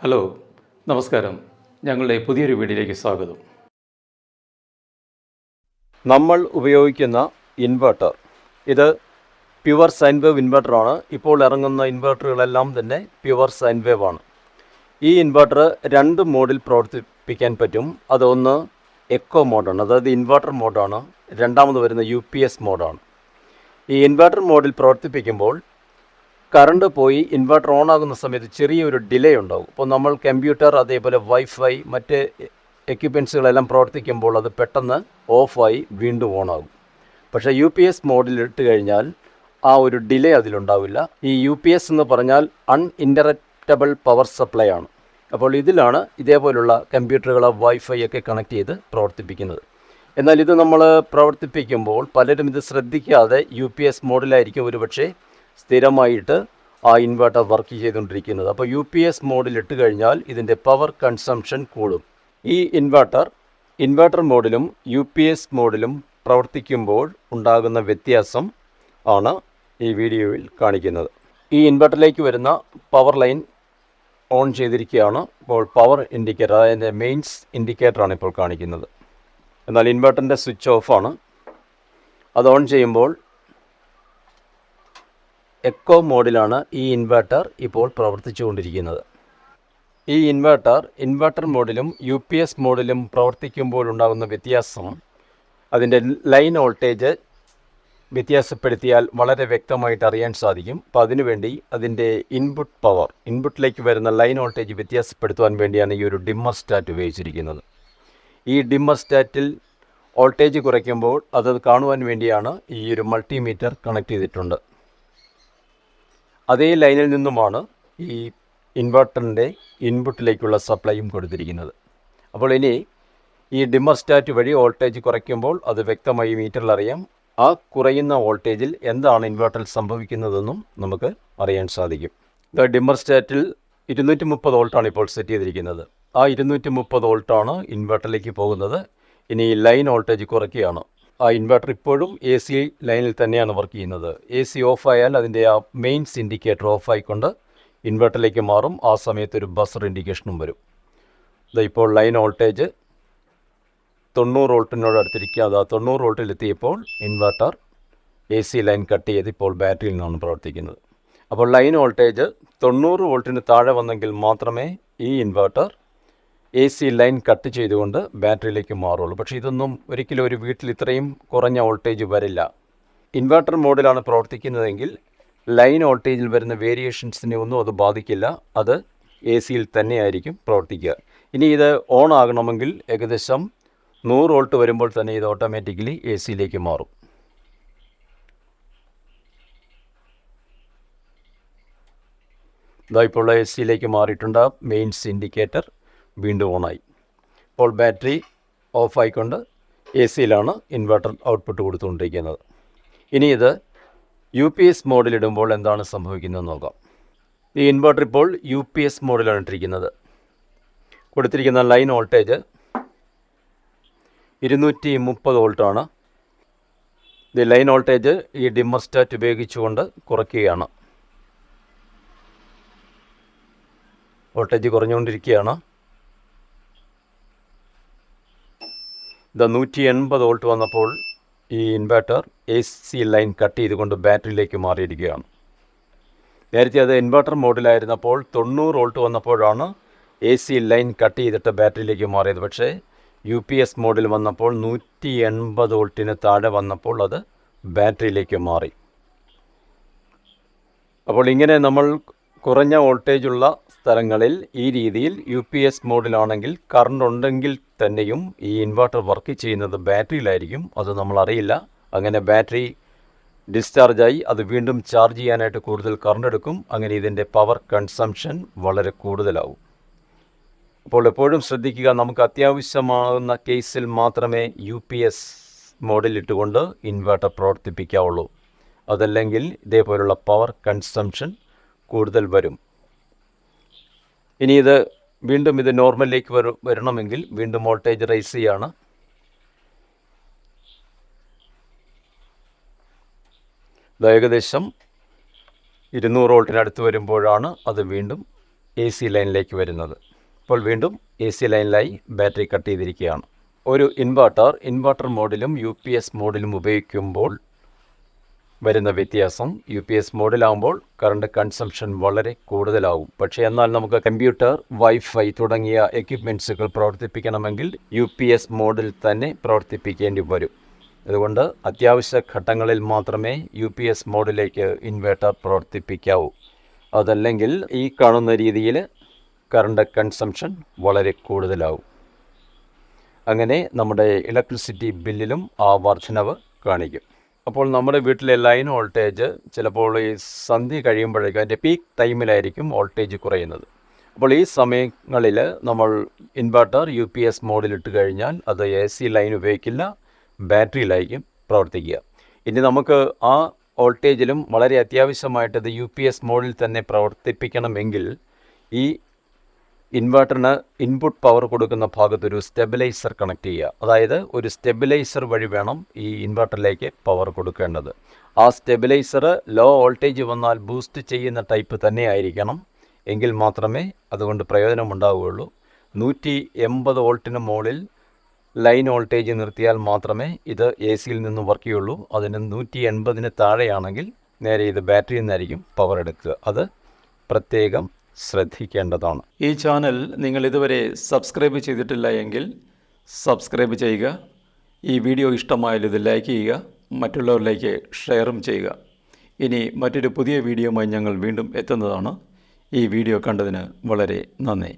Hello നമസ്കാരം. ഞങ്ങളുടെ പുതിയൊരു വീഡിയോയിലേക്ക് സ്വാഗതം. നമ്മൾ ഉപയോഗിക്കുന്ന ഇൻവെർട്ടർ ഇത് പ്യുവർ സൈൻ വേവ് ഇൻവെർട്ടറാണ് ഇപ്പോൾ ഇറങ്ങുന്ന ഇൻവെർട്ടറുകളെല്ലാം തന്നെ പ്യുവർ സൈൻ വേവ് ആണ്. ഈ ഇൻവെർട്ടർ രണ്ട് മോഡിൽ പ്രവർത്തിപ്പിക്കാൻ പറ്റും. അതൊന്ന് എക്കോ മോഡാണ് അതായത് ഇൻവെർട്ടർ മോഡാണ് രണ്ടാമത് വരുന്ന യു പി എസ് മോഡാണ് ഈ ഇൻവെർട്ടർ മോഡിൽ പ്രവർത്തിപ്പിക്കുമ്പോൾ കറണ്ട് പോയി ഇൻവെർട്ടർ ഓൺ ആകുന്ന സമയത്ത് ചെറിയൊരു ഡിലേ ഉണ്ടാകും അപ്പോൾ നമ്മൾ കമ്പ്യൂട്ടർ അതേപോലെ വൈഫൈ മറ്റ് എക്യുപ്മെൻസുകളെല്ലാം പ്രവർത്തിക്കുമ്പോൾ അത് പെട്ടെന്ന് ഓഫായി വീണ്ടും ഓൺ ആകും. പക്ഷേ യു പി എസ് മോഡിൽ ഇട്ട് കഴിഞ്ഞാൽ ആ ഒരു ഡിലേ അതിലുണ്ടാവില്ല. ഈ യു പി എസ് എന്ന് പറഞ്ഞാൽ അൺഇന്ററക്റ്റബിൾ പവർ സപ്ലൈ ആണ്. അപ്പോൾ ഇതിലാണ് ഇതേപോലുള്ള കമ്പ്യൂട്ടറുകളെ വൈഫൈ ഒക്കെ കണക്ട് ചെയ്ത് പ്രവർത്തിപ്പിക്കുന്നത്. എന്നാൽ ഇത് നമ്മൾ പ്രവർത്തിപ്പിക്കുമ്പോൾ പലരും ഇത് ശ്രദ്ധിക്കാതെ യു പി എസ് മോഡിലായിരിക്കും ഒരുപക്ഷെ സ്ഥിരമായിട്ട് ആ ഇൻവെർട്ടർ വർക്ക് ചെയ്തുകൊണ്ടിരിക്കുന്നത്. അപ്പോൾ യു പി എസ് മോഡിൽ ഇട്ട് കഴിഞ്ഞാൽ ഇതിന്റെ പവർ കൺസംഷൻ കൂടും. ഈ ഇൻവെർട്ടർ ഇൻവെർട്ടർ മോഡിലും യു പി എസ് മോഡിലും പ്രവർത്തിക്കുമ്പോൾ ഉണ്ടാകുന്ന വ്യത്യാസം ആണ് ഈ വീഡിയോയിൽ കാണിക്കുന്നത്. ഈ ഇൻവെർട്ടറിലേക്ക് വരുന്ന പവർ ലൈൻ ഓൺ ചെയ്തിരിക്കുകയാണ്. ഇപ്പോൾ പവർ ഇൻഡിക്കേറ്റർ അതായത് മെയിൻസ് ഇൻഡിക്കേറ്ററാണ് ഇപ്പോൾ കാണിക്കുന്നത്. എന്നാൽ ഇൻവെർട്ടറിന്റെ സ്വിച്ച് ഓഫാണ് അത് ഓൺ ചെയ്യുമ്പോൾ എക്കോ മോഡിലാണ് ഈ ഇൻവെർട്ടർ ഇപ്പോൾ പ്രവർത്തിച്ചുകൊണ്ടിരിക്കുന്നത്. ഈ ഇൻവെർട്ടർ ഇൻവെർട്ടർ മോഡിലും യു പി എസ് മോഡിലും പ്രവർത്തിക്കുമ്പോഴുണ്ടാകുന്ന വ്യത്യാസം അതിന്റെ ലൈൻ വോൾട്ടേജ് വ്യത്യാസപ്പെടുത്തിയാൽ വളരെ വ്യക്തമായിട്ട് അറിയാൻ സാധിക്കും. അപ്പോൾ അതിനുവേണ്ടി അതിന്റെ ഇൻപുട്ട് പവർ ഇൻപുട്ടിലേക്ക് വരുന്ന ലൈൻ വോൾട്ടേജ് വ്യത്യാസപ്പെടുത്തുവാൻ വേണ്ടിയാണ് ഈ ഒരു ഡിമ്മർ സ്റ്റാറ്റ് ഉപയോഗിച്ചിരിക്കുന്നത്. ഈ ഡിമ്മർ സ്റ്റാറ്റിൽ വോൾട്ടേജ് കുറയ്ക്കുമ്പോൾ അത് കാണുവാൻ വേണ്ടിയാണ് ഈ ഒരു മൾട്ടിമീറ്റർ കണക്ട് ചെയ്തിട്ടുണ്ട്. അതേ ലൈനിൽ നിന്നുമാണ് ഈ ഇൻവെർട്ടറിന്റെ ഇൻപുട്ടിലേക്കുള്ള സപ്ലൈയും കൊടുത്തിരിക്കുന്നത്. അപ്പോൾ ഇനി ഈ ഡിമ്മർ സ്റ്റാറ്റ് വഴി വോൾട്ടേജ് കുറയ്ക്കുമ്പോൾ അത് വ്യക്തമായി മീറ്ററിൽ അറിയാം. ആ കുറയുന്ന വോൾട്ടേജിൽ എന്താണ് ഇൻവെർട്ടറിൽ സംഭവിക്കുന്നതെന്നും നമുക്ക് അറിയാൻ സാധിക്കും. ഇത് ഡിമ്മർ സ്റ്റാറ്റിൽ ഇരുന്നൂറ്റി മുപ്പത് വോൾട്ടാണ് ഇപ്പോൾ സെറ്റ് ചെയ്തിരിക്കുന്നത്. ആ ഇരുന്നൂറ്റി മുപ്പത് വോൾട്ടാണ് ഇൻവെർട്ടറിലേക്ക് പോകുന്നത്. ഇനി ലൈൻ വോൾട്ടേജ് കുറയ്ക്കുകയാണ്. ആ ഇൻവെർട്ടർ ഇപ്പോഴും എ സി ലൈനിൽ തന്നെയാണ് വർക്ക് ചെയ്യുന്നത്. എ സി ഓഫായാൽ അതിന്റെ ആ മെയിൻസ് ഇൻഡിക്കേറ്റർ ഓഫായിക്കൊണ്ട് ഇൻവെർട്ടറിലേക്ക് മാറും. ആ സമയത്ത് ഒരു ബസർ ഇൻഡിക്കേഷനും വരും. ഇപ്പോൾ ലൈൻ വോൾട്ടേജ് തൊണ്ണൂറ് വോൾട്ടിനോട് അടുത്തിരിക്കുക അത് തൊണ്ണൂറ് വോൾട്ടിലെത്തിയപ്പോൾ inverter A C line cut ചെയ്ത് ഇപ്പോൾ ബാറ്ററിയിൽ നിന്നാണ് പ്രവർത്തിക്കുന്നത്. അപ്പോൾ ലൈൻ വോൾട്ടേജ് തൊണ്ണൂറ് വോൾട്ടിന് താഴെ വന്നെങ്കിൽ മാത്രമേ ഈ inverter A C line cut ചെയ്തുകൊണ്ട് ബാറ്ററിയിലേക്ക് മാറുള്ളൂ. പക്ഷേ ഇതൊന്നും ഒരിക്കലും ഒരു വീട്ടിൽ ഇത്രയും കുറഞ്ഞ വോൾട്ടേജ് വരില്ല. ഇൻവെർട്ടർ മോഡിലാണ് പ്രവർത്തിക്കുന്നതെങ്കിൽ ലൈൻ വോൾട്ടേജിൽ വരുന്ന വേരിയേഷൻസിനെ ഒന്നും അത് ബാധിക്കില്ല. അത് എ സിയിൽ തന്നെയായിരിക്കും പ്രവർത്തിക്കുക. ഇനി ഇത് ഓൺ ആകണമെങ്കിൽ ഏകദേശം നൂറ് വോൾട്ട് വരുമ്പോൾ തന്നെ ഇത് ഓട്ടോമാറ്റിക്കലി എ സിയിലേക്ക് മാറും. ഇതാ ഇപ്പോൾ എ സിയിലേക്ക് മാറിയിട്ടുണ്ട് മെയിൻസ് ഇൻഡിക്കേറ്റർ. വീണ്ടും ഓണായി. ഇപ്പോൾ ബാറ്ററി ഓഫായിക്കൊണ്ട് എ സിയിലാണ് ഇൻവെർട്ടർ ഔട്ട്പുട്ട് കൊടുത്തുകൊണ്ടിരിക്കുന്നത്. ഇനി ഇത് യു പി എസ് മോഡിലിടുമ്പോൾ എന്താണ് സംഭവിക്കുന്നത് നോക്കാം. ഈ ഇൻവെർട്ടർ ഇപ്പോൾ യു പി എസ് മോഡിലാണ് ഇട്ടിരിക്കുന്നത്. കൊടുത്തിരിക്കുന്ന ലൈൻ വോൾട്ടേജ് ഇരുന്നൂറ്റി മുപ്പത് വോൾട്ടാണ്. ഇത് ലൈൻ വോൾട്ടേജ് ഈ ഡിമ്മർ സ്റ്റാറ്റ് ഉപയോഗിച്ചുകൊണ്ട് കുറയ്ക്കുകയാണ്. വോൾട്ടേജ് കുറഞ്ഞുകൊണ്ടിരിക്കുകയാണ്. ഇത് നൂറ്റി എൺപത് വോൾട്ട് വന്നപ്പോൾ ഈ inverter A C line cut ചെയ്തുകൊണ്ട് ബാറ്ററിയിലേക്ക് മാറിയിരിക്കുകയാണ്. നേരത്തെ അത് ഇൻവെർട്ടർ മോഡിലായിരുന്നപ്പോൾ തൊണ്ണൂറ് വോൾട്ട് വന്നപ്പോഴാണ് എ സി ലൈൻ കട്ട് ചെയ്തിട്ട് ബാറ്ററിയിലേക്ക് മാറിയത്. പക്ഷേ യു പി എസ് മോഡിൽ വന്നപ്പോൾ നൂറ്റി എൺപത് വോൾട്ടിന് താഴെ വന്നപ്പോൾ അത് ബാറ്ററിയിലേക്ക് മാറി. അപ്പോൾ ഇങ്ങനെ നമ്മൾ കുറഞ്ഞ വോൾട്ടേജുള്ള സ്ഥലങ്ങളിൽ ഈ രീതിയിൽ യു പി എസ് മോഡിലാണെങ്കിൽ കറണ്ട് ഉണ്ടെങ്കിൽ തന്നെയും ഈ ഇൻവെർട്ടർ വർക്ക് ചെയ്യുന്നത് ബാറ്ററിയിലായിരിക്കും. അത് നമ്മൾ അറിയില്ല അങ്ങനെ ബാറ്ററി ഡിസ്ചാർജായി അത് വീണ്ടും ചാർജ് ചെയ്യാനായിട്ട് കൂടുതൽ കറണ്ട് എടുക്കും. അങ്ങനെ ഇതിന്റെ പവർ കൺസംഷൻ വളരെ കൂടുതലാവും. അപ്പോൾ എപ്പോഴും ശ്രദ്ധിക്കുക നമുക്ക് അത്യാവശ്യമാകുന്ന കേസിൽ മാത്രമേ യു പി എസ് മോഡിൽ ഇട്ടുകൊണ്ട് ഇൻവെർട്ടർ പ്രവർത്തിപ്പിക്കാവുള്ളൂ. അതല്ലെങ്കിൽ ഇതേപോലുള്ള പവർ കൺസംഷൻ കൂടുതൽ വരും. ഇനി ഇത് വീണ്ടും ഇത് നോർമലിലേക്ക് വരും വരണമെങ്കിൽ വീണ്ടും വോൾട്ടേജ് റൈസ് ചെയ്യാണ്. ഇത് ഏകദേശം ഇരുന്നൂറ് വോൾട്ടിനടുത്ത് വരുമ്പോഴാണ് അത് വീണ്ടും എ സി ലൈനിലേക്ക് വരുന്നത്. ഇപ്പോൾ വീണ്ടും എ സി ലൈനിലായി ബാറ്ററി കട്ട് ചെയ്തിരിക്കുകയാണ്. ഒരു ഇൻവെർട്ടർ ഇൻവെർട്ടർ മോഡിലും യു പി എസ് മോഡിലും ഉപയോഗിക്കുമ്പോൾ വരുന്ന വ്യത്യാസം യു പി എസ് മോഡിലാകുമ്പോൾ കറണ്ട് കൺസംഷൻ വളരെ കൂടുതലാവും. പക്ഷേ എന്നാൽ നമുക്ക് കമ്പ്യൂട്ടർ വൈഫൈ തുടങ്ങിയ എക്യുപ്മെന്റ്സുകൾ പ്രവർത്തിപ്പിക്കണമെങ്കിൽ യു പി എസ് മോഡിൽ തന്നെ പ്രവർത്തിപ്പിക്കേണ്ടി വരും. അതുകൊണ്ട് അത്യാവശ്യ ഘട്ടങ്ങളിൽ മാത്രമേ യു പി എസ് മോഡിലേക്ക് ഇൻവേർട്ടർ പ്രവർത്തിപ്പിക്കാവൂ. അതല്ലെങ്കിൽ ഈ കാണുന്ന രീതിയിൽ കറണ്ട് കൺസംഷൻ വളരെ കൂടുതലാവും. അങ്ങനെ നമ്മുടെ ഇലക്ട്രിസിറ്റി ബില്ലിലും ആ വർധനവ് കാണിക്കും. അപ്പോൾ നമ്മുടെ വീട്ടിലെ ലൈൻ വോൾട്ടേജ് ചിലപ്പോൾ ഈ സന്ധ്യ കഴിയുമ്പോഴേക്കും അതിന്റെ പീക്ക് ടൈമിലായിരിക്കും വോൾട്ടേജ് കുറയുന്നത്. അപ്പോൾ ഈ സമയങ്ങളിൽ നമ്മൾ ഇൻവെർട്ടർ യു പി എസ് മോഡിലിട്ട് കഴിഞ്ഞാൽ അത് എ സി ലൈൻ ഉപയോഗിക്കില്ല ബാറ്ററിയിലായിരിക്കും പ്രവർത്തിക്കുക. ഇനി നമുക്ക് ആ വോൾട്ടേജിലും വളരെ അത്യാവശ്യമായിട്ട് ഇത് യു പി എസ് മോഡിൽ തന്നെ പ്രവർത്തിപ്പിക്കണമെങ്കിൽ ഈ ഇൻവെർട്ടറിന് ഇൻപുട്ട് പവർ കൊടുക്കുന്ന ഭാഗത്ത് ഒരു സ്റ്റെബിലൈസർ കണക്ട് ചെയ്യുക. അതായത് ഒരു സ്റ്റെബിലൈസർ വഴി വേണം ഈ ഇൻവെർട്ടറിലേക്ക് പവർ കൊടുക്കേണ്ടത്. ആ സ്റ്റെബിലൈസർ ലോ വോൾട്ടേജ് വന്നാൽ ബൂസ്റ്റ് ചെയ്യുന്ന ടൈപ്പ് തന്നെ ആയിരിക്കണം എങ്കിൽ മാത്രമേ അതുകൊണ്ട് പ്രയോജനമുണ്ടാവുകയുള്ളൂ. നൂറ്റി എൺപത് വോൾട്ടിന് മുകളിൽ ലൈൻ വോൾട്ടേജ് നിർത്തിയാൽ മാത്രമേ ഇത് എ സിയിൽ നിന്ന് വർക്ക് ചെയ്യുള്ളൂ അതിന് നൂറ്റി എൺപതിന് താഴെയാണെങ്കിൽ നേരെ ഇത് ബാറ്ററിയിൽ നിന്നായിരിക്കും പവർ എടുക്കുക. അത് പ്രത്യേകം ശ്രദ്ധിക്കേണ്ടതാണ്. ഈ ചാനൽ നിങ്ങൾ ഇതുവരെ സബ്സ്ക്രൈബ് ചെയ്തിട്ടില്ല എങ്കിൽ സബ്സ്ക്രൈബ് ചെയ്യുക. ഈ വീഡിയോ ഇഷ്ടമായാൽ ഇത് ലൈക്ക് ചെയ്യുക. മറ്റുള്ളവരിലേക്ക് ഷെയറും ചെയ്യുക. ഇനി മറ്റൊരു പുതിയ വീഡിയോയുമായി ഞങ്ങൾ വീണ്ടും എത്തുന്നതാണ്. ഈ വീഡിയോ കണ്ടതിന് വളരെ നന്ദി.